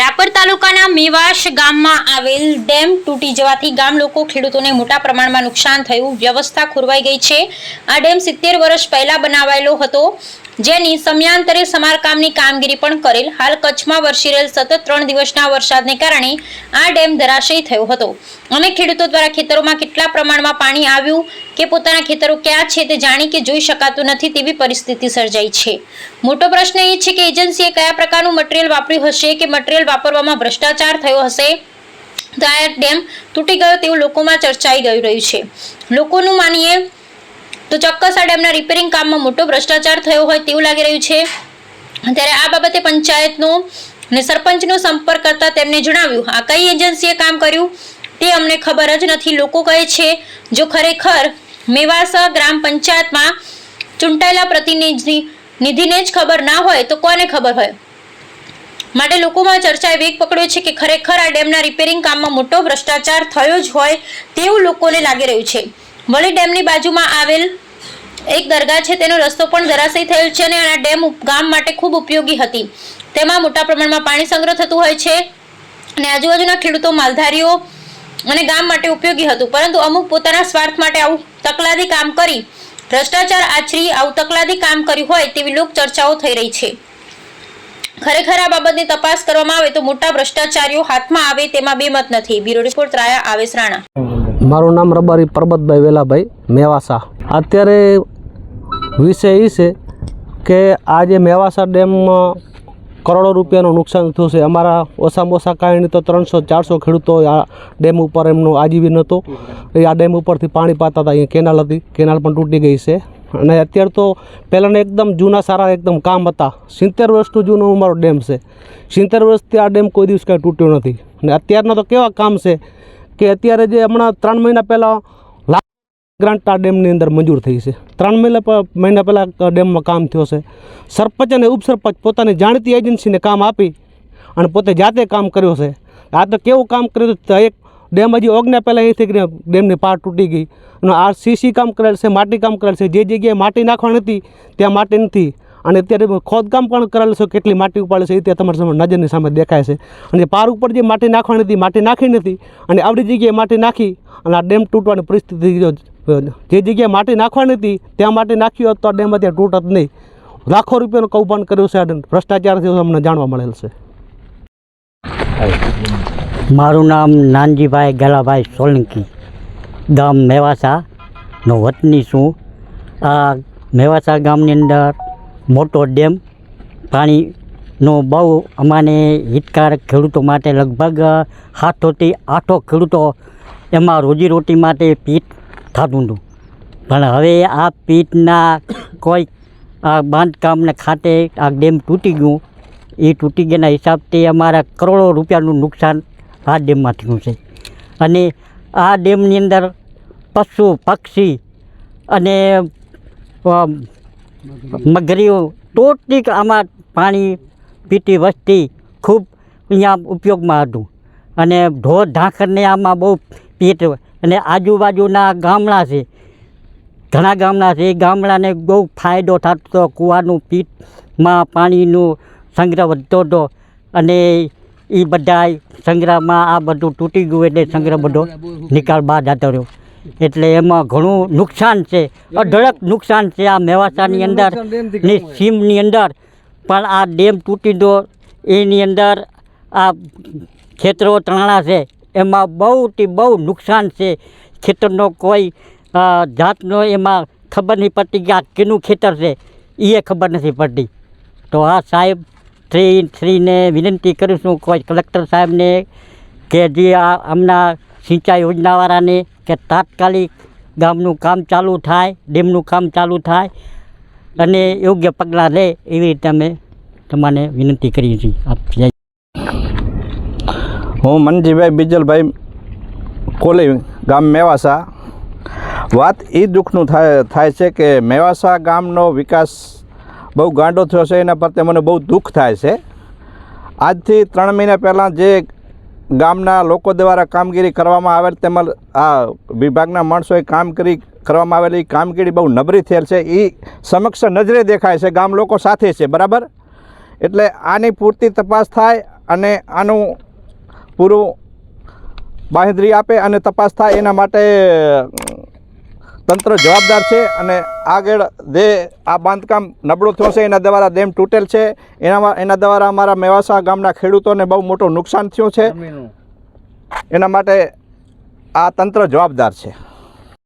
રાપર તાલુકાના મેવાશ ગામમાં આવેલ ડેમ તૂટી જવાથી ગામ લોકો ખેડૂતોને મોટા પ્રમાણમાં નુકસાન થયું. વ્યવસ્થા ખોરવાઈ ગઈ છે. આ ડેમ સિત્તેર વર્ષ પહેલા બનાવાયેલો હતો. જેની સમયાંતરે સમારકામની કામગીરી પણ કરેલ. હાલ કચ્છમાં વરસી રહેલ સતત ત્રણ દિવસના વરસાદને કારણે આ ડેમ ધરાશયી થયો હતો. અને ખેડૂતો દ્વારા ખેતરોમાં કેટલા પ્રમાણમાં પાણી આવ્યું, કે પોતાના ખેતરો ક્યાં છે તે જાણી કે જોઈ શકાતું નથી તેવી પરિસ્થિતિ સર્જાઈ છે. મોટો પ્રશ્ન એ છે કે એજન્સીએ કયા પ્રકારનું મટીરિયલ વાપર્યું હશે, કે મટીરિયલ વાપરવામાં ભ્રષ્ટાચાર થયો હશે? તો આ ડેમ તૂટી ગયો તેવું લોકોમાં ચર્ચાઈ ગયું રહ્યું છે. લોકોનું માનીએ તો ચોક્કસ આ ડેમના રિપેરિંગ કામમાં મોટો ભ્રષ્ટાચાર થયો હોય તેવું લાગી રહ્યું છે. ત્યારે આ બાબતે પંચાયતનો અને સરપંચનો સંપર્ક કરતા તેમને જણાવ્યું, આ કઈ એજન્સીએ કામ કર્યું? તે અમને ખબર જ નથી. લોકો કહે છે, જો ખરેખર મેવાસા ગ્રામ પંચાયતમાં ચૂંટાયેલા પ્રતિનિધિ નિધિને જ ખબર ના હોય, તો કોને ખબર હોય? માટે લોકોમાં ચર્ચાએ વેગ પકડ્યો છે કે ખરેખર આ ડેમના રિપેરિંગ કામમાં મોટો ભ્રષ્ટાચાર થયો જ હોય તેવું લોકોને લાગી રહ્યું છે. વળી ડેમની બાજુમાં આવેલ એક દરગાહ છે, તેનો રસ્તો પણ ધરાશયી થયેલ છે અને આ ડેમ ગામ માટે ખૂબ ઉપયોગી હતી. તેમાં મોટા પ્રમાણમાં પાણી સંગ્રહ થતું હોય છે અને આજુબાજુના ખેડૂતો, માલધારીઓ અને ગામ માટે ઉપયોગી હતું. પરંતુ અમુક પોતાના સ્વાર્થ માટે આવું તકલાદી કામ કરી, ભ્રષ્ટાચાર આચરી, આવું તકલાદી કામ કર્યું હોય તેવી લોક ચર્ચાઓ થઈ રહી છે. ખરેખર આ બાબતની તપાસ કરવામાં આવે તો મોટા ભ્રષ્ટાચારીઓ હાથમાં આવે તેમાં બે મત નથી. બ્યુરો રિપોર્ટ ત્રાયા આવેશ રાણા. મારું નામ રબારી પરબતભાઈ વેલાભાઈ મેવાસા. અત્યારે વિષય એ છે કે આ જે મેવાસા ડેમમાં કરોડો રૂપિયાનું નુકસાન થયું છે. અમારા ઓછામાં ઓછા કાંઈ તો ત્રણસો, ચારસો ખેડૂતો આ ડેમ ઉપર એમનું આજીવન હતું. એ આ ડેમ ઉપરથી પાણી પાતા હતા, અહીંયા કેનાલ હતી. કેનાલ પણ તૂટી ગઈ છે. અને અત્યારે તો પહેલાંના એકદમ જૂના સારા એકદમ કામ હતા. સિત્તેર વર્ષનું જૂનું અમારો ડેમ છે. સિત્તેર વર્ષથી આ ડેમ કોઈ દિવસ કાંઈ તૂટ્યો નથી. અને અત્યારના તો કેવા કામ છે? કે અત્યારે જે હમણાં ત્રણ મહિના પહેલાં ગ્રાન્ટ આ ડેમની અંદર મંજૂર થઈ છે. ત્રણ મહિના મહિના પહેલાં ડેમમાં કામ થયો છે. સરપંચ અને ઉપસરપંચ પોતાની જાણીતી એજન્સીને કામ આપી અને પોતે જાતે કામ કર્યો છે. આ તો કેવું કામ કર્યું હતું એક ડેમ હજી ઓગના પહેલાં અહીંથી કરીને ડેમની પાર તૂટી ગઈ. અને આ સીસી કામ કરેલ છે, માટી કામ કરેલ છે. જે જગ્યાએ માટી નાખવાની હતી, ત્યાં માટી નથી. અને અત્યારે ખોદકામ પણ કરેલું છે, કેટલી માટી ઉપાડે છે, એ ત્યાં તમારી સામે નજરની સામે દેખાય છે. અને પાર ઉપર જે માટી નાખવાની હતી, માટી નાખી નથી, અને આવડી જગ્યાએ માટી નાખી, અને આ ડેમ તૂટવાની પરિસ્થિતિ જે જગ્યાએ માટી નાખવાની હતી, ત્યાં માટી નાખ્યું હોત તો આ ડેમ અત્યારે તૂટત નહીં. લાખો રૂપિયાનું કૌભાંડ કર્યું છે ભ્રષ્ટાચારથી અમને જાણવા મળેલ છે. મારું નામ નાનજીભાઈ ગલાભાઈ સોલંકી. ગામ મેવાસાનો વતની છું. આ મેવાસા ગામની અંદર મોટો ડેમ. પાણીનો બહુ અમાને હિતકારક ખેડૂતો માટે લગભગ સાતોથી આઠો ખેડૂતો એમાં રોજીરોટી માટે પીટ થતું હતું. પણ હવે આ પીટના કોઈ આ બાંધકામને ખાતે આ ડેમ તૂટી ગયું. એ તૂટી ગયાના હિસાબથી અમારા કરોડો રૂપિયાનું નુકસાન આ ડેમમાં થયું છે. અને આ ડેમની અંદર પશુ, પક્ષી અને મગરીઓ ટોટલી આમાં પાણી પીતી વસ્તી ખૂબ અહીંયા ઉપયોગમાં હતું. અને ઢોર ઢાંખરને આમાં બહુ પીટ અને આજુબાજુના ગામડા છે. ઘણા ગામડા છે. એ ગામડાને બહુ ફાયદો થતો કૂવાનું પીઠમાં પાણીનો સંગ્રહ વધતો હતો અને એ બધા સંગ્રહમાં આ બધું તૂટી ગયું એટલે સંગ્રહ બધો નિકાલ બહાર જતો રહ્યો. એટલે એમાં ઘણું નુકસાન છે. અઢળક નુકસાન છે આ મેવાસાની અંદર ને સીમની અંદર. પણ આ ડેમ તૂટી દો એની અંદર આ ખેતરો ત્રણા છે. એમાં બહુથી બહુ નુકસાન છે. ખેતરનો કોઈ જાતનો એમાં ખબર નહીં પડતી કે આ કેનું ખેતર છે. એ ખબર નથી પડતી. તો આ સાહેબ શ્રી શ્રીને વિનંતી કરું છું કોઈ કલેક્ટર સાહેબને કે જે આ હમણાં સિંચાઈ યોજનાવાળાને કે તાત્કાલિક ગામનું કામ ચાલુ થાય, ડેમનું કામ ચાલુ થાય અને યોગ્ય પગલાં લે એવી રીતે અમે તમને વિનંતી કરીએ છીએ. આપ હું મનજીભાઈ બીજલભાઈ કોલી ગામ મેવાસા. વાત એ દુઃખનું થાય થાય છે કે મેવાસા ગામનો વિકાસ બહુ ગાંડો થયો છે, એના પ્રત્યે મને બહુ દુઃખ થાય છે. આજથી ત્રણ મહિના પહેલાં જે ગામના લોકો દ્વારા કામગીરી કરવામાં આવેલ તેમજ આ વિભાગના માણસોએ કામ કરી કરવામાં આવેલી કામગીરી બહુ નબળી થયેલ છે. એ સમક્ષ નજરે દેખાય છે. ગામ લોકો સાથે છે. બરાબર? એટલે આની પૂરતી તપાસ થાય અને આનું પૂરું બાંહેધરી આપે અને તપાસ થાય એના માટે તંત્ર જવાબદાર છે અને આગળ જે આ બાંધકામ નબળું થયું છે એના દ્વારા ડેમ તૂટેલ છે. એનામાં એના દ્વારા અમારા મેવાસા ગામના ખેડૂતોને બહુ મોટું નુકસાન થયું છે. એના માટે આ તંત્ર જવાબદાર છે.